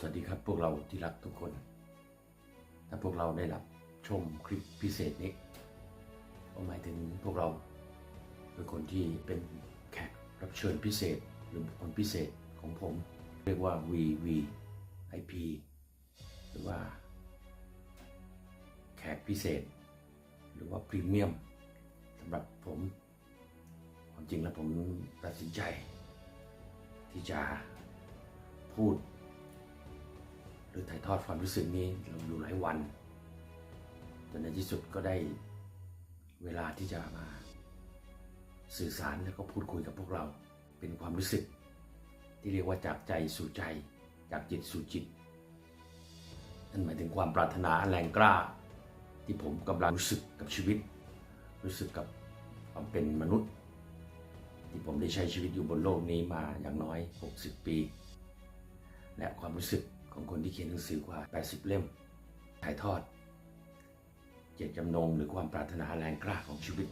สวัสดีครับพวกเราที่รักทุกคน ถ้าพวกเราได้รับชมคลิปพิเศษนี้ก็หมายถึงพวกเราเป็นคนที่เป็นแขกรับเชิญพิเศษหรือบุคคลพิเศษของผม เรียกว่า VVIP หรือว่า แขกพิเศษ หรือว่าพรีเมียมสำหรับผมความจริงแล้วผมตัดสินใจ ที่จะพูด หรือถ่ายทอดความรู้สึกนี้เราอยู่หลายวันจนในที่สุดก็ได้เวลาที่จะมา สื่อสารแล้วก็พูดคุยกับพวกเราเป็นความรู้สึก ที่เรียกว่าจากใจสู่ใจ จากจิตสู่จิตนั่นหมายถึงความปรารถนาแรงกล้า ที่ผมกำลังรู้สึกกับชีวิต รู้สึกกับความเป็นมนุษย์ ที่ผมได้ใช้ชีวิตอยู่บนโลกนี้มาอย่างน้อย 60 ปี และความรู้สึก ของคนที่เขียนหนังสือกว่า 80 เล่ม ถ่ายทอด เจตจำนงหรือความปรารถนาแรงกล้าของชีวิต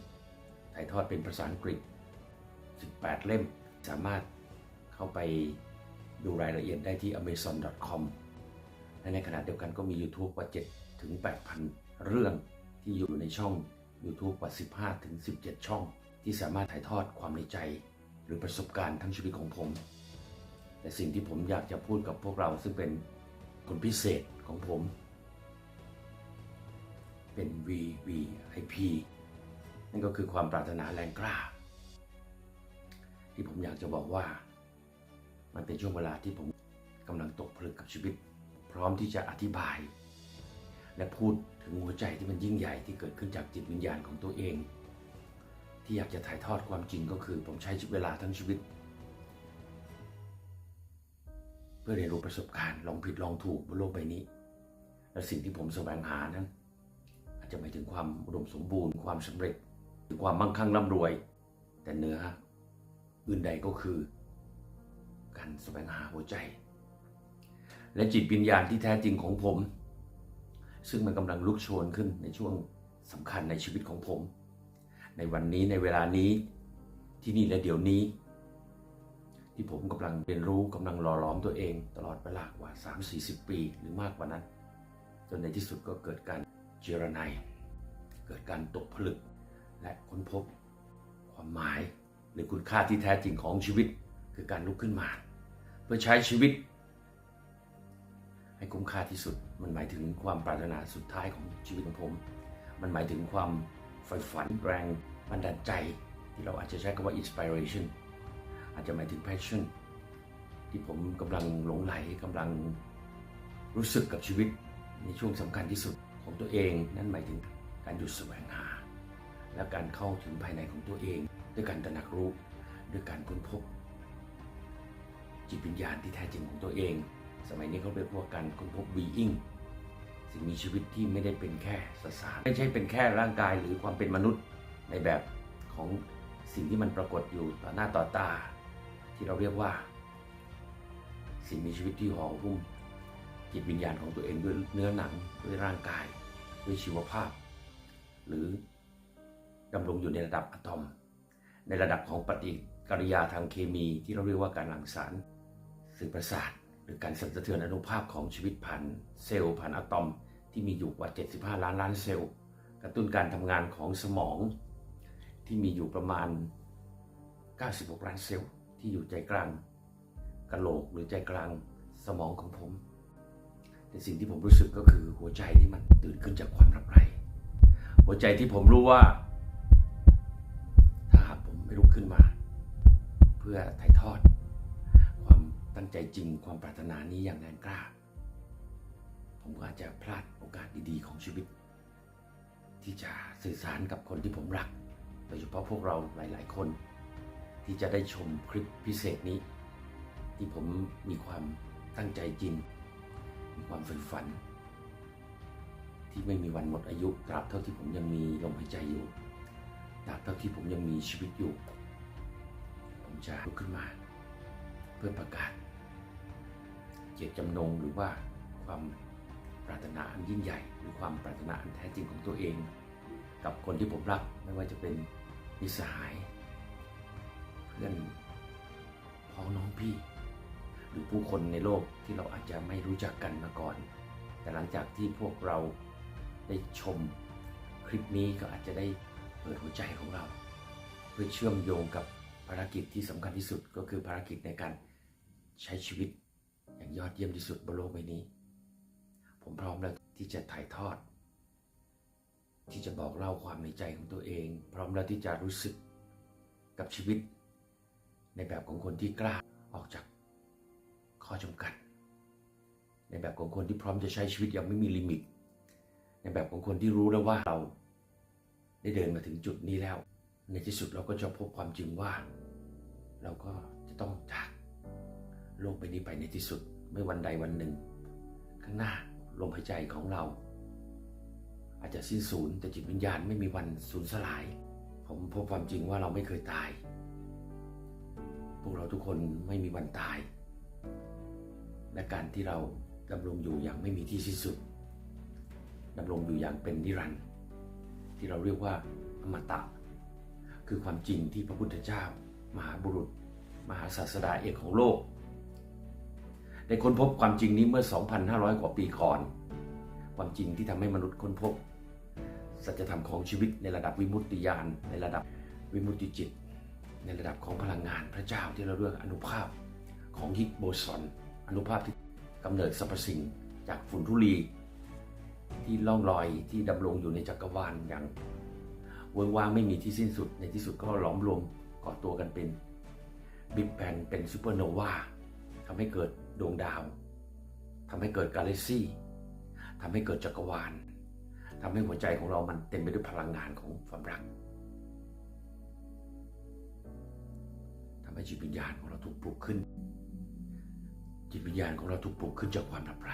ถ่ายทอดเป็นภาษาอังกฤษ 18 เล่ม สามารถเข้าไปดูรายละเอียดได้ที่ amazon.com และในขณะเดียวกันก็มี YouTube กว่า 7 ถึง 8,000 เรื่องที่อยู่ในช่อง YouTube กว่า 15 ถึง 17 ช่อง ที่สามารถถ่ายทอดความในใจ หรือประสบการณ์ทั้งชีวิตของผม แต่สิ่งที่ผมอยากจะพูดกับพวกเราซึ่งเป็น คนพิเศษของผม เป็น VVIP นั่นก็คือความปรารถนาแรงกล้า ที่ผมอยากจะบอกว่า มันเป็นช่วงเวลาที่ผมกำลังตกผลึกกับชีวิต พร้อมที่จะอธิบาย และพูดถึงหัวใจที่มันยิ่งใหญ่ที่เกิดขึ้นจากจิตวิญญาณของตัวเอง ที่อยากจะถ่ายทอดความจริงก็คือ ผมใช้เวลาทั้งชีวิต พื่อเรียนรู้ประสบการณ์ลองผิดลองถูกบนโลกใบนี้ และสิ่งที่ผมแสวงหานั้น อาจจะหมายถึงความอุดมสมบูรณ์ความสำเร็จหรือความมั่งคั่งร่ำรวย แต่เนื้ออื่นใดก็คือ การแสวงหาหัวใจ และจิตวิญญาณที่แท้จริงของผม ซึ่งมันกำลังลุกโชนขึ้นในช่วงสำคัญในชีวิตของผม ในวันนี้ในเวลานี้ที่นี่และเดี๋ยวนี้ ที่ผมกำลังเรียนรู้กำลังหล่อหลอมตัวเอง ตลอดเวลากว่า 3-40 ปีหรือมากกว่านั้น จนในที่สุดก็เกิดการเจรไนายเกิดการตกผลึก และค้นพบ ความหมายหรือคุณค่าที่แท้จริงของชีวิตคือการลุกขึ้นมา เพื่อใช้ชีวิต ให้คุ้มค่าที่สุด มันหมายถึงความปรารถนาสุดท้ายของชีวิตของผม มันหมายถึงความใฝ่ฝันแรงบันดาลใจ ที่เราอาจจะใช้คำว่า inspiration อาจจะหมายถึง passion ที่ผมกำลังหลงไหลกำลังรู้สึกกับชีวิตในช่วงสำคัญที่สุดของตัวเอง นั่นหมายถึงการหยุดแสวงหา และการเข้าถึงภายในของตัวเอง ด้วยการตระหนักรู้ด้วยการค้นพบ จิตวิญญาณที่แท้จริงของตัวเอง สมัยนี้เขาเรียกว่าการค้นพบ being สิ่งมีชีวิตที่ไม่ได้เป็นแค่สสาร ไม่ใช่เป็นแค่ร่างกายหรือความเป็นมนุษย์ในแบบของสิ่งที่มันปรากฏอยู่ต่อหน้าต่อตา ที่เราเรียกว่า สิ่งมีชีวิตที่ห่อหุ้มจิตวิญญาณของตัวเองด้วยเนื้อหนังด้วยร่างกายด้วยชีวภาพ หรือดำรงอยู่ในระดับอะตอม ในระดับของปฏิกิริยาทางเคมีที่เราเรียกว่าการหลั่งสารสื่อประสาท หรือการสั่นสะเทือนอนุภาพของชีวิตผ่านเซลล์ผ่านอะตอม ที่มีอยู่กว่า 75 ล้านล้านเซลล์ กระตุ้นการทำงานของสมอง ที่มีอยู่ประมาณ 96 ล้านเซลล์ ที่อยู่ใจกลางกะโหลกหรือใจกลางสมองของผม แต่สิ่งที่ผมรู้สึกก็คือหัวใจที่มันตื่นขึ้นจากความรับใคร่หัวใจที่ผมรู้ว่า ถ้าหากผมไม่ลุกขึ้นมา เพื่อถ่ายทอด ความตั้งใจจริงความปรารถนานี้อย่างแรงกล้า ผมก็อาจจะพลาดโอกาสดีๆ ของชีวิต ที่จะสื่อสารกับคนที่ผมรัก โดยเฉพาะพวกเราหลาย ๆ คน ที่จะได้ชมคลิปพิเศษนี้ ที่ผมมีความตั้งใจจริง มีความใฝ่ฝัน ที่ไม่มีวันหมดอายุตราบเท่าที่ผมยังมีลมหายใจอยู่ตราบเท่าที่ผมยังมีชีวิตอยู่ ผมจะลุกขึ้นมา เพื่อประกาศ เจตจำนงหรือว่าความปรารถนาอันยิ่งใหญ่ หรือความปรารถนาอันแท้จริงของตัวเอง กับคนที่ผมรักไม่ว่าจะเป็นมิสหาย เพื่อนพ้องน้องพี่ หรือผู้คนในโลกที่เราอาจจะไม่รู้จักกันมาก่อน แต่หลังจากที่พวกเราได้ชมคลิปนี้ก็อาจจะได้เปิดหัวใจของเรา เพื่อเชื่อมโยงกับภารกิจที่สำคัญที่สุดก็คือภารกิจในการใช้ชีวิตอย่างยอดเยี่ยมที่สุดบนโลกใบนี้ ผมพร้อมแล้วที่จะถ่ายทอด ที่จะบอกเล่าความในใจของตัวเอง พร้อมแล้วที่จะรู้สึกกับชีวิต ในแบบของคนที่กล้าออกจากข้อจำกัด ในแบบของคนที่พร้อมจะใช้ชีวิตอย่างไม่มีลิมิต ในแบบของคนที่รู้แล้วว่าเราได้เดินมาถึงจุดนี้แล้ว ในที่สุดเราก็จะพบความจริงว่า เราก็จะต้องจากโลกใบนี้ไปในที่สุดไม่วันใดวันหนึ่ง ข้างหน้าลมหายใจของเรา อาจจะสิ้นสูญแต่จิตวิญญาณไม่มีวันสูญสลาย ผมพบความจริงว่าเราไม่เคยตาย วกเราทุกคนไม่มีวันตาย และการที่เราดำรงอยู่อย่างไม่มีที่สิ้นสุดดำรงอยู่อย่างเป็นนิรันดร์ที่เราเรียกว่าอมตะ คือความจริงที่พระพุทธเจ้า มหาบุรุษ มหาศาสดาเอกของโลก ได้ค้นพบความจริงนี้เมื่อ 2,500 กว่าปีก่อน ความจริงที่ทำให้มนุษย์ค้นพบ สัจธรรมของชีวิตในระดับวิมุตติญาณในระดับวิมุตติจิต ในระดับของพลังงานพระเจ้าที่เราเรียกอนุภาพของฮิกโบซอนอนุภาพที่กำเนิดสรรพสิ่งจากฝุ่นธุลี ที่ล่องลอยที่ดำรงอยู่ในจักรวาลอย่างเวิงว่างไม่มีที่สิ้นสุดในที่สุดก็หล้อมรวมก่อตัวกันเป็นบิ๊กแบงเป็นซูเปอร์โนวาทำให้เกิดดวงดาวทำให้เกิดกาแล็กซี่ทำให้เกิดจักรวาลทำให้หัวใจของเรามันเต็มไปด้วยพลังงานของความรัก ให้จิตวิญญาณของเราถูกปลุกขึ้น จิตวิญญาณของเราถูกปลุกขึ้นจากความหลับไหล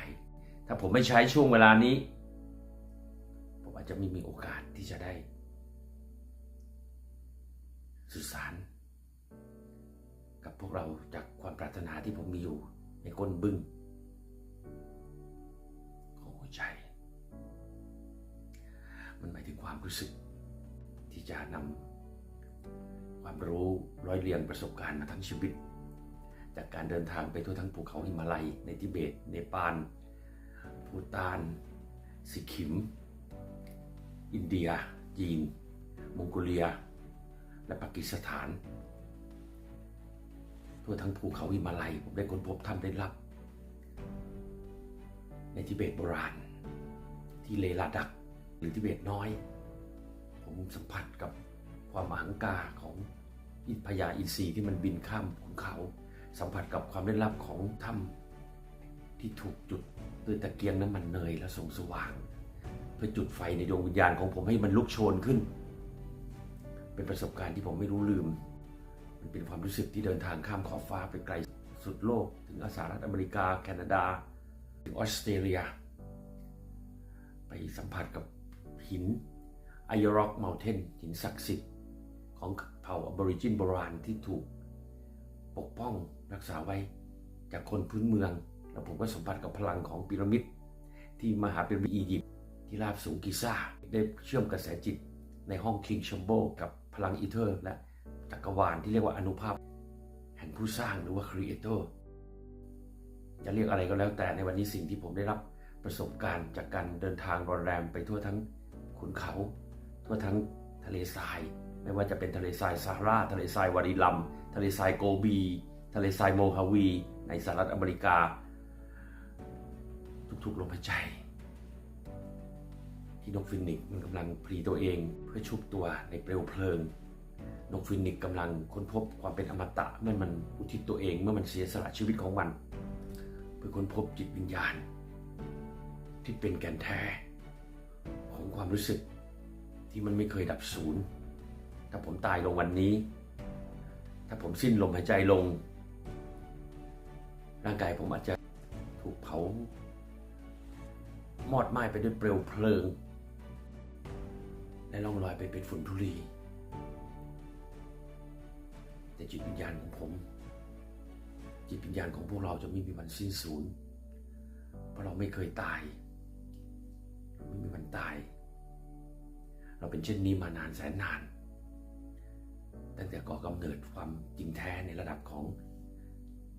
ถ้าผมไม่ใช้ช่วงเวลานี้ ผมอาจจะไม่มีโอกาสที่จะได้ สื่อสาร กับพวกเราจากความปรารถนาที่ผมมีอยู่ในก้นบึ้งของหัวใจ มันหมายถึงความรู้สึกที่จะนำ ความรู้ร้อยเรียงประสบการณ์มาทั้งชีวิต จากการเดินทางไปทั่วทั้งภูเขาหิมาลัย ในทิเบต เนปาลภูตาน สิคิม อินเดีย จีน มองโกเลีย และปากีสถาน ทั่วทั้งภูเขาหิมาลัย ผมได้ค้นพบถ้ำได้รับ ในทิเบตโบราณ ที่เลลาดักหรือทิเบตน้อย ผมสัมผัสกับ ความอหังกาของอิพญาอินทรีที่มันบินข้ามภูเขา สัมผัสกับความลึกลับของถ้ำที่ถูกจุดด้วยตะเกียงน้ำมันเนยและส่องสว่าง เพื่อจุดไฟในดวงวิญญาณของผมให้มันลุกโชนขึ้น เป็นประสบการณ์ที่ผมไม่รู้ลืม มันเป็นความรู้สึกที่เดินทางข้ามขอบฟ้าไปไกลสุดโลก ถึงสหรัฐอเมริกา แคนาดา ถึงออสเตรเลีย ไปสัมผัสกับหินไอร็อกเมลเทนหินศักดิ์สิทธิ์ ของเผ่าอบอริจินโบราณที่ถูกปกป้องรักษาไว้จากคนพื้นเมือง แล้วผมก็สัมผัสกับพลังของพีระมิด ที่มหาพีระมิดอียิปต์ที่ราบสูงกิซ่า ได้เชื่อมกระแสจิตในห้องคิงชัมโบกับพลังอีเทอร์ และจักรวาลที่เรียกว่าอนุภาพ แห่งผู้สร้างหรือว่าครีเอเตอร์จะเรียกอะไรก็แล้วแต่ในวันนี้สิ่งที่ผมได้รับประสบการณ์จากการเดินทางรอนแรมไปทั่วทั้งขุนเขา ทั่วทั้งทะเลทราย ไม่ว่าจะเป็นทะเลทรายซาฮาราทะเลทรายวาริลัม ทะเลทรายโกบี ทะเลทรายโมฮาวี ในสหรัฐอเมริกา ทุกๆลมหายใจ ที่นกฟินิกซ์มันกำลังพลีตัวเองเพื่อชุบตัวในเปลวเพลิงนกฟินิกซ์กำลังค้นพบความเป็นอมตะเมื่อมันอุทิศตัวเองเมื่อมันเสียสละชีวิตของมัน เพื่อค้นพบจิตวิญญาณ ที่เป็นแก่นแท้ ของความรู้สึกที่มันไม่เคยดับสูญ ถ้าผมตายลงวันนี้ ถ้าผมสิ้นลมหายใจลง ร่างกายผมอาจจะถูกเผามอดไหม้ไปด้วยเปลวเพลิง และล่องลอยไปเป็นฝุ่นธุลี แต่จิตวิญญาณของผม จิตวิญญาณของพวกเราจะไม่มีวันสิ้นสูญเพราะเราไม่เคยตาย เราไม่มีวันตาย เราเป็นเช่นนี้มานานแสนนาน ตั้งแต่ก่อกำเนิดความจริงแท้ในระดับของ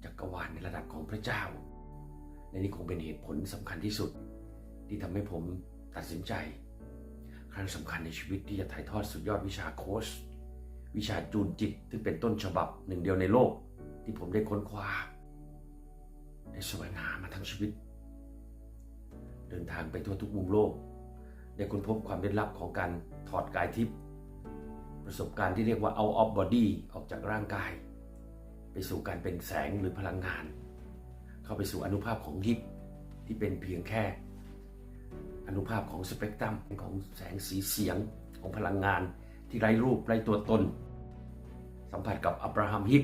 จักรวาลในระดับของพระเจ้า และนี่คงเป็นเหตุผลสำคัญที่สุด ที่ทำให้ผมตัดสินใจ ครั้งสำคัญในชีวิตที่จะถ่ายทอดสุดยอดวิชาโค้ชวิชาจูนจิตซึ่งเป็นต้นฉบับหนึ่งเดียวในโลกที่ผมได้ค้นคว้าได้สวงหามาทั้งชีวิต เดินทางไปทั่วทุกมุมโลก ได้ค้นพบความลึกลับของการถอดกายทิพย์ ประสบการณ์ที่เรียกว่า out of body ออกจากร่างกาย ไปสู่การเป็นแสงหรือพลังงาน เข้าไปสู่อนุภาพของฮิปที่เป็นเพียงแค่ อนุภาพของสเปกตรัมของแสงสีเสียงของพลังงานที่ไร้รูปไร้ตัวตน สัมผัสกับอับราฮัมฮิป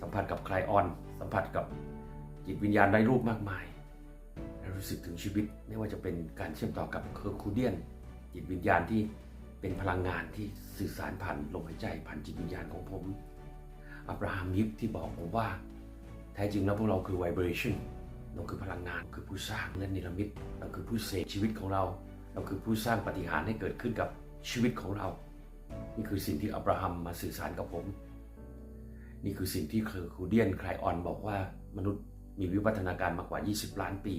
สัมผัสกับไคลออน สัมผัสกับจิตวิญญาณไร้รูปมากมายและรู้สึกถึงชีวิตไม่ว่าจะเป็นการเชื่อมต่อกับเคอร์คูเดียน จิตวิญญาณที่ เป็นพลังงานที่สื่อสารผ่านลมหายใจผ่านจิตวิญญาณของผม อับราฮัมฮิปที่บอกผมว่า แท้จริงแล้วพวกเราคือ vibration เราคือพลังงานเราคือผู้สร้างและนิรมิตเราคือผู้เสกชีวิตของเรา เราคือผู้สร้างปฏิหารให้เกิดขึ้นกับชีวิตของเรา นี่คือสิ่งที่อับราฮัมมาสื่อสารกับผม นี่คือสิ่งที่เคอร์คูเดียนไคลออนบอกว่ามนุษย์มีวิวัฒนาการมากกว่า 20 ล้านปี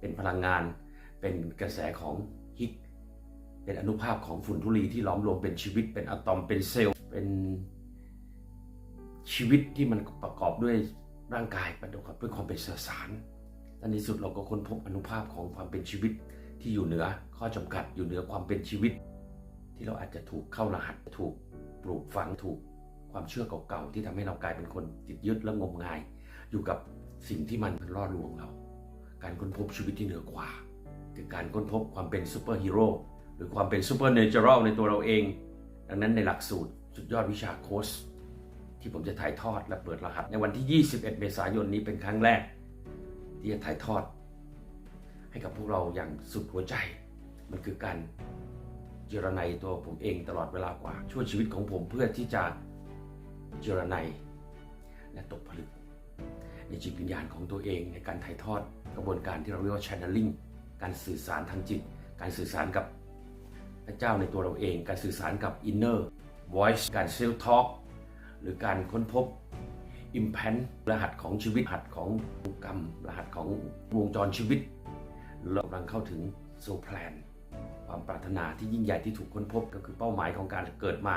เป็นพลังงานเป็นกระแสของฮิก เป็นอนุภาพของฝุ่นธุลีที่ล้อมรวมเป็นชีวิต เป็นอะตอมเป็นเซลล์ เป็นชีวิตที่มันประกอบด้วยร่างกายประกอบด้วยความเป็นสสารและในที่สุดเราก็ค้นพบอนุภาพของความเป็นชีวิตที่อยู่เหนือข้อจำกัดอยู่เหนือความเป็นชีวิต ที่เราอาจจะถูกเข้ารหัสถูกปลูกฝังถูกความเชื่อเก่าๆที่ทำให้เรากลายเป็นคนติดยึดและงมงาย อยู่กับสิ่งที่มันล่อลวงเรา การค้นพบชีวิตที่เหนือกว่า คือการค้นพบความเป็นซูเปอร์ฮีโร่ หรือความเป็นซูเปอร์เนเจอรัลในตัวเราเอง ดังนั้นในหลักสูตรสุดยอดวิชาโค้ชที่ผมจะถ่ายทอดและเปิดรหัส ในวันที่ 21 เมษายนนี้เป็นครั้งแรก ที่จะถ่ายทอด ให้กับพวกเราอย่างสุดหัวใจ มันคือการเจรไนตัวผมเองตลอดเวลากว่า ช่วยชีวิตของผมเพื่อที่จะเจรไนและตกผลึก ในจิตวิญญาณของตัวเองในการถ่ายทอดกระบวนการที่เราเรียกว่า channeling การสื่อสารทางจิต การสื่อสารกับ พระเจ้าในตัวเราเอง การสื่อสารกับ inner voice การ self talk หรือการค้นพบ impact รหัสของชีวิตรหัสของกรรม รหัสของวงจรชีวิต เรากำลังเข้าถึง soul plan ความปรารถนาที่ยิ่งใหญ่ที่ถูกค้นพบก็คือเป้าหมายของการเกิดมา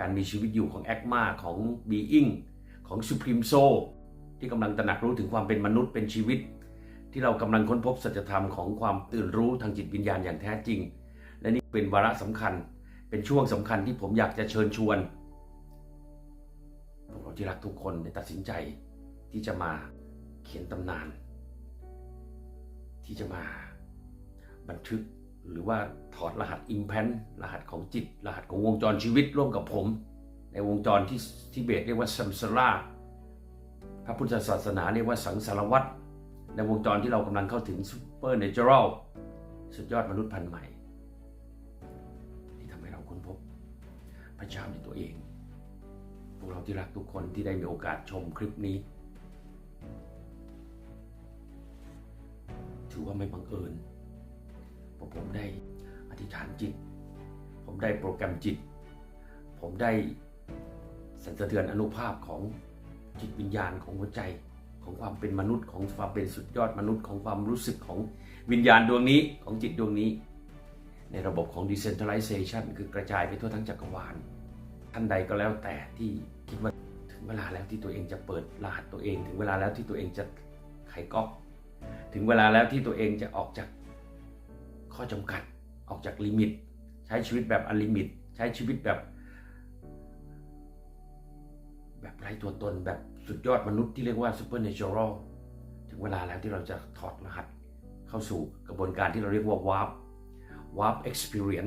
การมีชีวิตอยู่ของ Agma ของ Being ของ Supreme Soul ที่กำลังตระหนักรู้ถึงความเป็นมนุษย์เป็นชีวิต ที่เรากำลังค้นพบสัจธรรมของความตื่นรู้ทางจิตวิญญาณอย่างแท้จริง และนี่เป็นวาระสำคัญ เป็นช่วงสำคัญที่ผมอยากจะเชิญชวนพวกเราที่รักทุกคนได้ตัดสินใจที่จะมาเขียนตำนาน ที่จะมาบันทึกหรือว่าถอดรหัสอิมแพนรหัสของจิต รหัสของวงจรชีวิตร่วมกับผม ในวงจรที่ทิเบตเรียกว่าซัมสราพระพุทธศาสนาเรียกว่าสังสารวัตรในวงจรที่เรากำลังเข้าถึงซูเปอร์เนเจอรัลสุดยอดมนุษย์พันธุ์ใหม่ พระเจ้าในตัวเอง พวกเราที่รักทุกคนที่ได้มีโอกาสชมคลิปนี้ ถือว่าไม่บังเอิญเพราะผมได้อธิษฐานจิต ผมได้โปรแกรมจิต ผมได้สันสะเทือนอนุภาพของจิตวิญญาณของหัวใจของความเป็นมนุษย์ของความเป็นสุดยอดมนุษย์ของความรู้สึกของวิญญาณดวงนี้ของจิตดวงนี้ ในระบบของ decentralization คือกระจายไปทั่วทั้งจักรวาล ท่านใดก็แล้วแต่ที่คิดว่าถึงเวลาแล้วที่ตัวเองจะเปิดรหัสตัวเอง ถึงเวลาแล้วที่ตัวเองจะไขก๊อกถึงเวลาแล้วที่ตัวเองจะออกจากข้อจำกัดออกจากลิมิต ใช้ชีวิตแบบอลิมิต ใช้ชีวิตแบบ แบบไร้ตัวตนแบบสุดยอดมนุษย์ที่เรียกว่า supernatural ถึงเวลาแล้วที่เราจะถอดรหัสเข้าสู่กระบวนการที่เราเรียกว่า warp warp experience ป วาร์ปเอ็กซ์เพรียน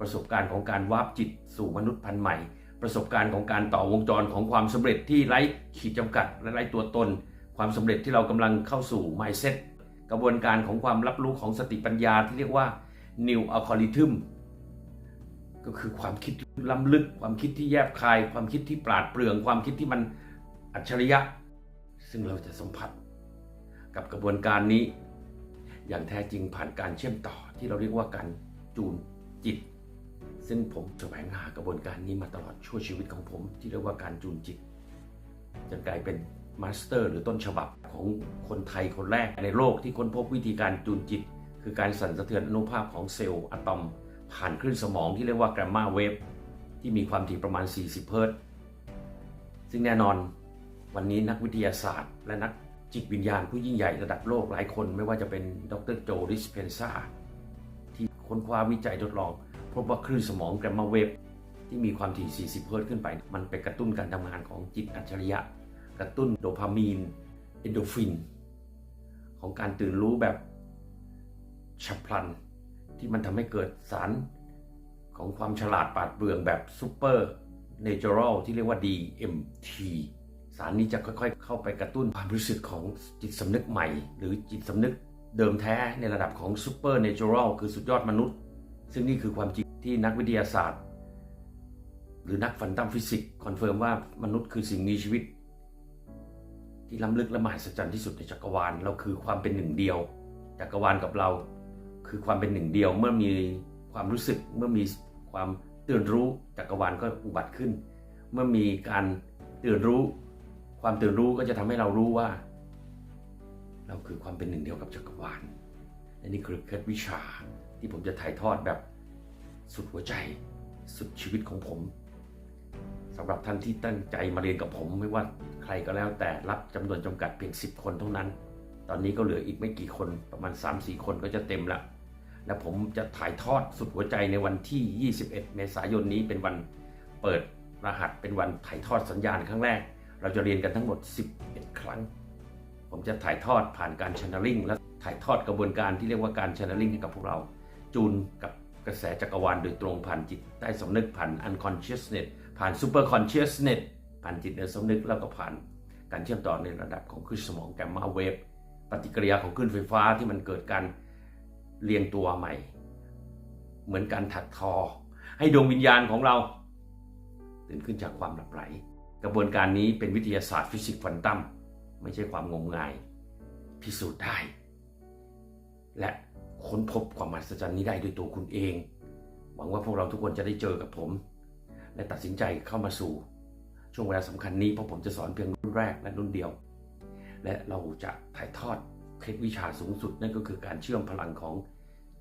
ประสบการณ์ของการวาร์ปจิตสู่มนุษย์พันธุ์ใหม่ ประสบการณ์ของการต่อวงจรของความสำเร็จที่ไร้ขีดจำกัดและไร้ตัวตน ความสำเร็จที่เรากำลังเข้าสู่ mindset กระบวนการของความรับรู้ของสติปัญญาที่เรียกว่า new algorithm ก็คือความคิดล้ำลึก ความคิดที่แยบคาย ความคิดที่ปราดเปรื่อง ความคิดที่มันอัจฉริยะ ซึ่งเราจะสัมผัส กับกระบวนการนี้ อย่างแท้จริงผ่านการเชื่อมต่อ ที่เราเรียกว่าการจูนจิต ซึ่งผมแสวงหากระบวนการนี้มาตลอดชั่วชีวิตของผม ที่เรียกว่าการจูนจิตจนกลายเป็นมาสเตอร์ หรือต้นฉบับของคนไทยคนแรกในโลกที่ค้นพบวิธีการจูนจิต คือการสั่นสะเทือนอนุภาพของเซลล์อะตอม ผ่านคลื่นสมองที่เรียกว่าแกรมมาเวฟที่มีความถี่ประมาณ 40 เฮิรตซ์ซึ่งแน่นอนวันนี้นักวิทยาศาสตร์ และนักจิตวิญญาณผู้ยิ่งใหญ่ระดับโลกหลายคน ไม่ว่าจะเป็นดรโจดิสเพนซา ที่ค้นคว้าวิจัยทดลอง พบว่าคลื่นสมองแกรมมาเวฟที่มีความถี่ 40 เฮิรตซ์ขึ้นไป มันไปกระตุ้นการทำงานของจิตอัจฉริยะ กระตุ้นโดพามีน เอนโดฟิน ของการตื่นรู้แบบฉับพลัน ที่มันทำให้เกิดสารของความฉลาดปาดเปรื่องแบบซูเปอร์เนเจอรัลที่เรียกว่า DMT สารนี้จะค่อยๆ เข้าไปกระตุ้นความรู้สึกของจิตสำนึกใหม่ หรือจิตสำนึก เดิมแท้ในระดับของซูเปอร์เนเจอรัลคือสุดยอดมนุษย์ ซึ่งนี่คือความจริงที่นักวิทยาศาสตร์ หรือนักฟันตัมฟิสิกส์คอนเฟิร์มว่ามนุษย์คือสิ่งมีชีวิต ที่ล้ำลึกและมหัศจรรย์ที่สุดในจักรวาลเราคือความเป็นหนึ่งเดียว จักรวาลกับเรา คือความเป็นหนึ่งเดียวเมื่อมีความรู้สึกเมื่อมีความตื่นรู้จักรวาลก็อุบัติขึ้น เมื่อมีการตื่นรู้ ความตื่นรู้ก็จะทำให้เรารู้ว่า เราคือความเป็นหนึ่งเดียวกับจักรวาลและนี่คือเคล็ดวิชาที่ผมจะถ่ายทอดแบบสุดหัวใจสุดชีวิตของผมสำหรับท่านที่ตั้งใจมาเรียนกับผมไม่ว่าใครก็แล้วแต่รับจำนวนจำกัดเพียง 10 คนเท่านั้น ตอนนี้ก็เหลืออีกไม่กี่คนประมาณ 3-4 คนก็จะเต็มละ และผมจะถ่ายทอดสุดหัวใจในวันที่ 21 เมษายนนี้เป็นวันเปิดรหัสเป็นวันถ่ายทอดสัญญาณครั้งแรก เราจะเรียนกันทั้งหมด 11 ครั้ง ผมจะถ่ายทอดผ่านการช n น e ลิงและถ่ายทอดกระบวนการที่เรียกว่าการช n น e ลิงให้กับพวกเรา จูนกับกระแสจักรวาลโดยตรงผ่านจิตใต้สำนึกผ่าน unconsciousness ผ่าน super consciousness ผ่านจิตเหนือสำนึกแล้วก็ผ่านการเชื่อมต่อในระดับของคลื่นสมองแกมมาเวฟปฏิกิริยาของคลื่นไฟฟ้าที่มันเกิดการเรียงตัวใหม่ เหมือนการถักทอ ให้ดวงวิญญาณของเราตื่นขึ้นจากความหลับไหล กระบวนการนี้เป็นวิทยาศาสตร์ฟิสิกส์ควอนตัม ไม่ใช่ความงมงาย พิสูจน์ได้ และค้นพบความมหัศจรรย์นี้ได้ด้วยตัวคุณเอง หวังว่าพวกเราทุกคนจะได้เจอกับผม และตัดสินใจเข้ามาสู่ ช่วงเวลาสำคัญนี้เพราะผมจะสอนเพียงรุ่นแรกและรุ่นเดียว และเราจะถ่ายทอดเคล็ดวิชาสูงสุดนั่นก็คือการเชื่อมพลังของ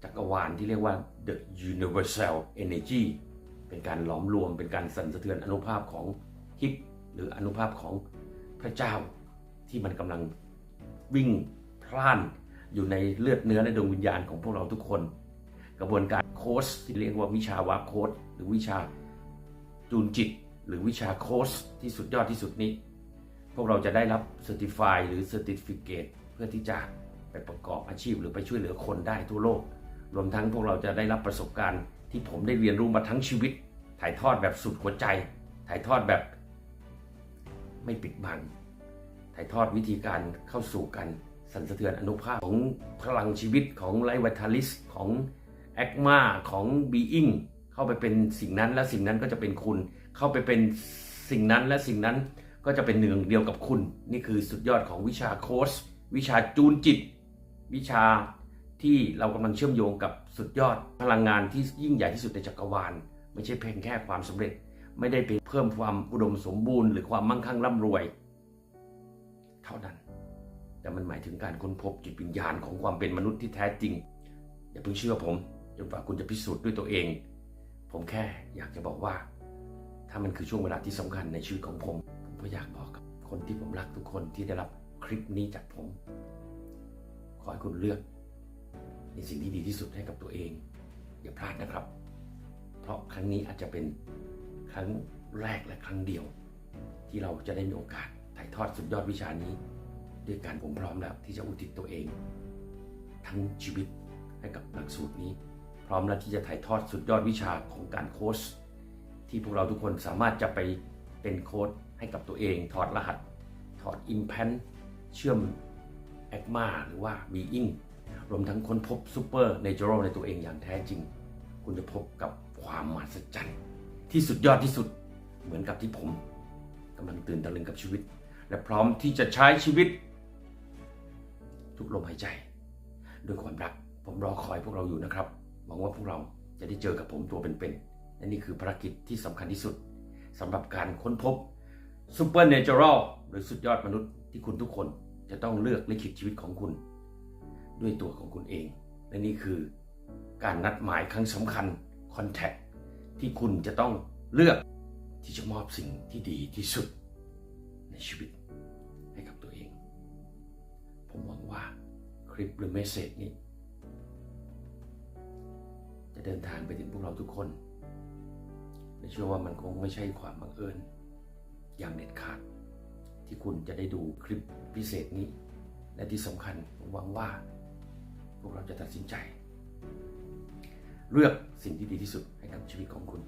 จักรวาลที่เรียกว่า the universal energy เป็นการหลอมรวมเป็นการสั่นสะเทือนอนุภาพของฮิปหรืออนุภาพของพระเจ้า ที่มันกำลังวิ่งพล่านอยู่ในเลือดเนื้อและดวงวิญญาณของพวกเราทุกคน กระบวนการโค้ชที่เรียกว่าวิชาวาโค้ดหรือวิชาจูนจิต หรือวิชาโค้ชที่สุดยอดที่สุดนี้ พวกเราจะได้รับเซอร์ติฟายหรือเซอร์ติฟิเคตเพื่อที่จะไปประกอบอาชีพ หรือไปช่วยเหลือคนได้ทั่วโลก รวมทั้งพวกเราจะได้รับประสบการณ์ ที่ผมได้เรียนรู้มาทั้งชีวิต ถ่ายทอดแบบสุดหัวใจ ถ่ายทอดแบบ ไม่ปิดบัง ถ่ายทอดวิธีการเข้าสู่กันสั่นสะเทือนอนุภาพของพลังชีวิตของไลวัตลิสของแอคมาของบีอิงเข้าไปเป็นสิ่งนั้นและสิ่งนั้นก็จะเป็นคุณ เข้าไปเป็นสิ่งนั้นและสิ่งนั้นก็จะเป็นหนึ่งเดียวกับคุณ นี่คือสุดยอดของวิชาโค้ชวิชาจูนจิต วิชาที่เรากำลังเชื่อมโยงกับสุดยอดพลังงานที่ยิ่งใหญ่ที่สุดในจักรวาล ไม่ใช่เพียงแค่ความสำเร็จ ไม่ได้ไปเพิ่มความอุดมสมบูรณ์หรือความมั่งคั่งร่ำรวย เท่านั้น แต่มันหมายถึงการค้นพบจิตวิญญาณของความเป็นมนุษย์ที่แท้จริง อย่าเพิ่งเชื่อผมจนกว่าคุณจะพิสูจน์ด้วยตัวเอง ผมแค่อยากจะบอกว่า ถ้ามันคือช่วงเวลาที่สำคัญในชีวิตของผม ผมก็อยากบอกกับคนที่ผมรักทุกคนที่ได้รับคลิปนี้จากผม ขอให้คุณเลือกในสิ่งที่ดีที่สุดให้กับตัวเอง อย่าพลาดนะครับ เพราะครั้งนี้อาจจะเป็นครั้งแรกและครั้งเดียว ที่เราจะได้มีโอกาส ถ่ายทอดสุดยอดวิชานี้ ด้วยการผมพร้อมแล้วที่จะอุทิศตัวเอง ทั้งชีวิตให้กับหลักสูตรนี้ พร้อมแล้วที่จะถ่ายทอดสุดยอดวิชาของการโค้ชที่พวกเราทุกคนสามารถจะไปเป็นโค้ชให้กับตัวเองถอดรหัส ถอดอิมแพนเชื่อมแอคมาหรือว่าบีอิงรวมทั้งค้นพบซูเปอร์เนเจอรัลในตัวเองอย่างแท้จริง คุณจะพบกับความมหัศจรรย์ที่สุดยอดที่สุดเหมือนกับที่ผมกำลังตื่นตะลึงกับชีวิต และพร้อมที่จะใช้ชีวิต ทุกลมหายใจ ด้วยความรัก ผมรอคอยพวกเราอยู่นะครับ หวังว่าพวกเราจะได้เจอกับผมตัวเป็นๆและนี่คือภารกิจที่สำคัญที่สุดสำหรับการค้นพบซูเปอร์เนเจอรัลหรือสุดยอดมนุษย์ที่คุณทุกคนจะต้องเลือกลิขิตชีวิตของคุณ ด้วยตัวของคุณเอง และนี่คือการนัดหมายครั้งสำคัญคอนแทคที่คุณจะต้องเลือกที่จะมอบสิ่งที่ดีที่สุดในชีวิต ผมหวังว่าคลิปหรือเมสเซจนี้ จะเดินทางไปถึงพวกเราทุกคนและเชื่อว่ามันคงไม่ใช่ความบังเอิญ อย่างเด็ดขาด ที่คุณจะได้ดูคลิปพิเศษนี้ และที่สำคัญผมหวังว่า พวกเราจะตัดสินใจ เลือกสิ่งที่ดีที่สุดให้กับชีวิตของคุณ